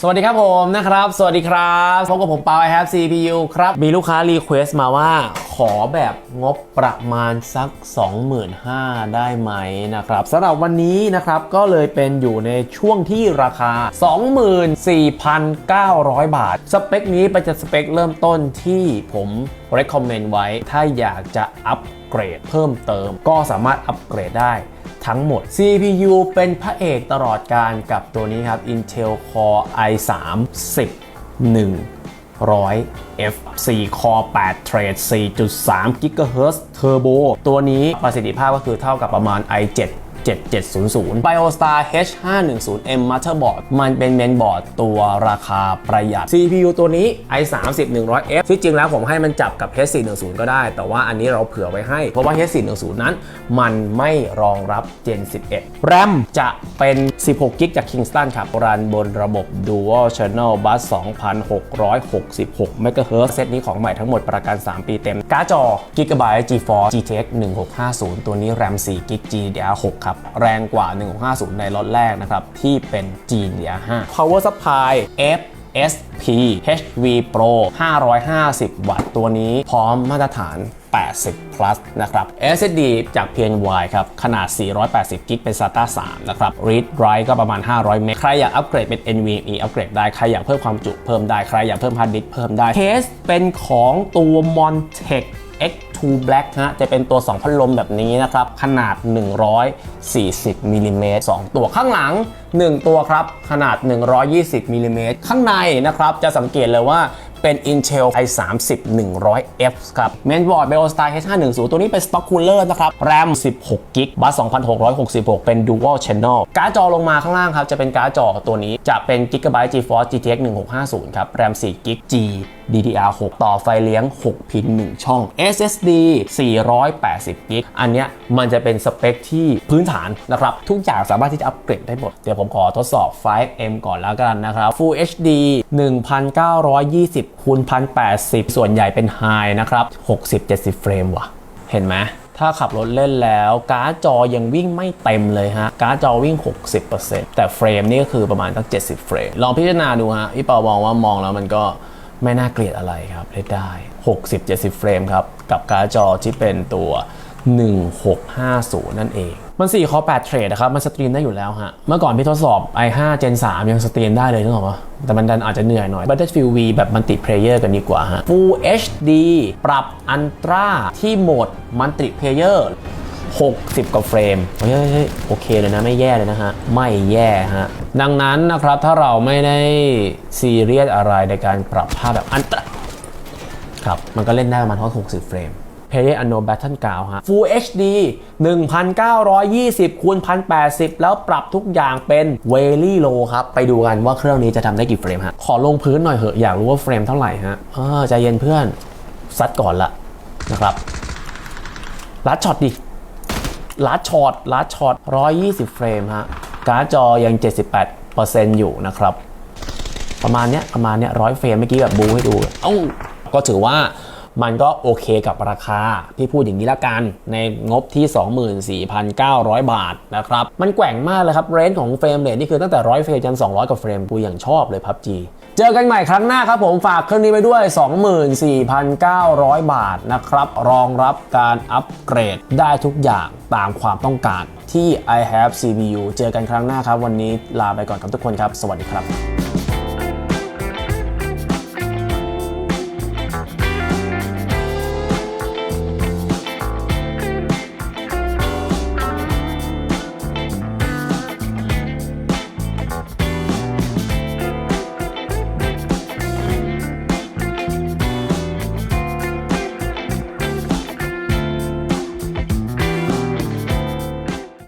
สวัสดีครับผมนะครับ สวัสดีครับพบกับผมปา I have CPU ครับ มีลูกค้ารีเควสต์มาว่าขอแบบงบประมาณสัก 25,000 ได้ไหมนะครับสำหรับวันนี้นะครับก็เลยเป็นอยู่ในช่วงที่ราคา 24,900 บาท สเปคนี้เป็นจะสเปคเริ่มต้นที่ผม recommend ไว้ ถ้าอยากจะอัป เกรดเพิ่มเติม ก็สามารถอัปเกรดได้ทั้งหมด CPU เป็นพระเอกตลอดการกับตัวนี้ครับ Intel Core i3 10 100 F 4 Core 8 Thread 4.3 GHz Turbo ตัวนี้ประสิทธิภาพก็คือเท่ากับประมาณ i7 7700 BioStar H510M Motherboard มันเป็นเมนบอร์ดตัวราคาประหยัด CPU ตัวนี้ i3 10100F ที่จริงแล้วผมให้มันจับกับ H410 ก็ได้ แต่ว่าอันนี้เราเผื่อไว้ให้ เพราะว่า H410 นั้นมันไม่รองรับ Gen 11 RAM จะเป็น 16 g b จาก Kingston ครับ รันบนระบบ Dual Channel Bus 2666 MHz เซตนี้ของใหม่ทั้งหมดประกัน 3 ปีเต็ม การ์ดจอ Gigabyte GeForce GTX 1650 ตัวนี้ RAM 4 g b GDDR6 ครับแรงกว่า 1650 ในล็อตแรกนะครับที่เป็น GDDR5 Power Supply F SP HV Pro 550 วัตต์ตัวนี้พร้อมมาตรฐาน 80 plus นะครับ SSD จาก PNY ครับ ขนาด 480 กิกเป็น SATA 3 นะครับ Read Write ก็ประมาณ 500 เมก ใครอยากอัปเกรดเป็น NVMe อัปเกรดได้ ใครอยากเพิ่มความจุเพิ่มได้ ใครอยากเพิ่มฮาร์ดดิสเพิ่มได้ เคสเป็นของตัว Montech X2 Black ฮะจะเป็นตัว 2 พัดลมแบบนี้นะครับ ขนาด 140มิลลิเมตร2ตัวข้างหลัง 1 ตัวครับ ขนาด 120มิลลิเมตรข้างในนะครับจะสังเกตเลยว่า เป็น Intel i30 100F ครับเมนบอร์ด BioStar H510 ตัวนี้เป็น Stock Cooler นะครับ RAM 16 g b บัส2666 เป็น Dual Channel การ์ดจอลงมาข้างล่างครับ จะเป็นการ์ดจอตัวนี้จะเป็น Gigabyte GeForce GTX 1650 ครับ RAM 4 g b G DDR6 ต่อไฟเลี้ยง 6 พิน 1 ช่อง SSD 480 g b อันเนี้ยมันจะเป็นสเปคที่พื้นฐานนะครับ ทุกอย่างสามารถที่จะอัปเกรดได้หมด เดี๋ยวผมขอทดสอบ 5M ก่อนแล้วกันนะครับ Full HD 1920คูณ1080 ส่วนใหญ่เป็นไฮนะครับ 60-70 เฟรมว่ะ เห็นไหมถ้าขับรถเล่นแล้วการ์ดจอยังวิ่งไม่เต็มเลยฮะ การ์ดจอวิ่ง 60%แต่เฟรมนี่ก็คือประมาณตั้ง 70 เฟรม ลองพิจารณาดูฮะพี่เปามองว่ามองแล้วมันก็ไม่น่าเกลียดอะไรครับเล่นได้ 60-70 เฟรมครับ กับการ์ดจอที่เป็นตัว 1650 นั่นเอง มัน 4 คอ 8 เทรดนะครับ มันสตรีมได้อยู่แล้วฮะ เมื่อก่อนพี่ทดสอบ i5 Gen 3 ยังสตรีมได้เลยนึกออกปะแต่มันดันอาจจะเหนื่อยหน่อย Battlefield V แบบมัลติเพลเยอร์กันดีกว่าฮะ Full HD ปรับอันตราที่โหมดมัลติเพลเยอร์60 กว่าเฟรมเฮ้ยโอเคเลยนะ ไม่แย่เลยนะฮะ ไม่แย่ฮะ ดังนั้นนะครับถ้าเราไม่ได้ซีเรียสอะไรในการปรับภาพแบบอันตราครับ มันก็เล่นได้ประมาณ60 เฟรม Player Unknown Battle Ground ฮะ Full HD 1920คูณ1080 แล้วปรับทุกอย่างเป็น Very Low ครับ ไปดูกันว่าเครื่องนี้จะทำได้กี่เฟรมฮะ ขอลงพื้นหน่อยเหอะอยากรู้ว่าเฟรมเท่าไหร่ฮะเออใจเย็นเพื่อน ซัดก่อนละนะครับลัดช็อตดิลัดช็อตลัดช็อต120 เฟรมฮะ การ์ดจอยัง 78%อยู่นะครับ ประมาณเนี้ยประมาณเนี้ยร้อยเฟรมเมื่อกี้แบบบูให้ดูเอ้าก็ถือว่า มันก็โอเคกับราคา พี่พูดอย่างนี้ละกัน ในงบที่ 24,900 บาทนะครับ มันแกว่งมากเลยครับ เรนจ์ของเฟรมเรทนี่คือตั้งแต่ 100 เฟรมจน 200กว่าเฟรมกูอย่างชอบเลยพับจีเจอกันใหม่ครั้งหน้าครับผมฝากเครื่องนี้ไปด้วย 24,900 บาทนะครับ รองรับการอัปเกรดได้ทุกอย่างตามความต้องการที่ i have CPU เจอกันครั้งหน้าครับ วันนี้ลาไปก่อนครับทุกคนครับ สวัสดีครับ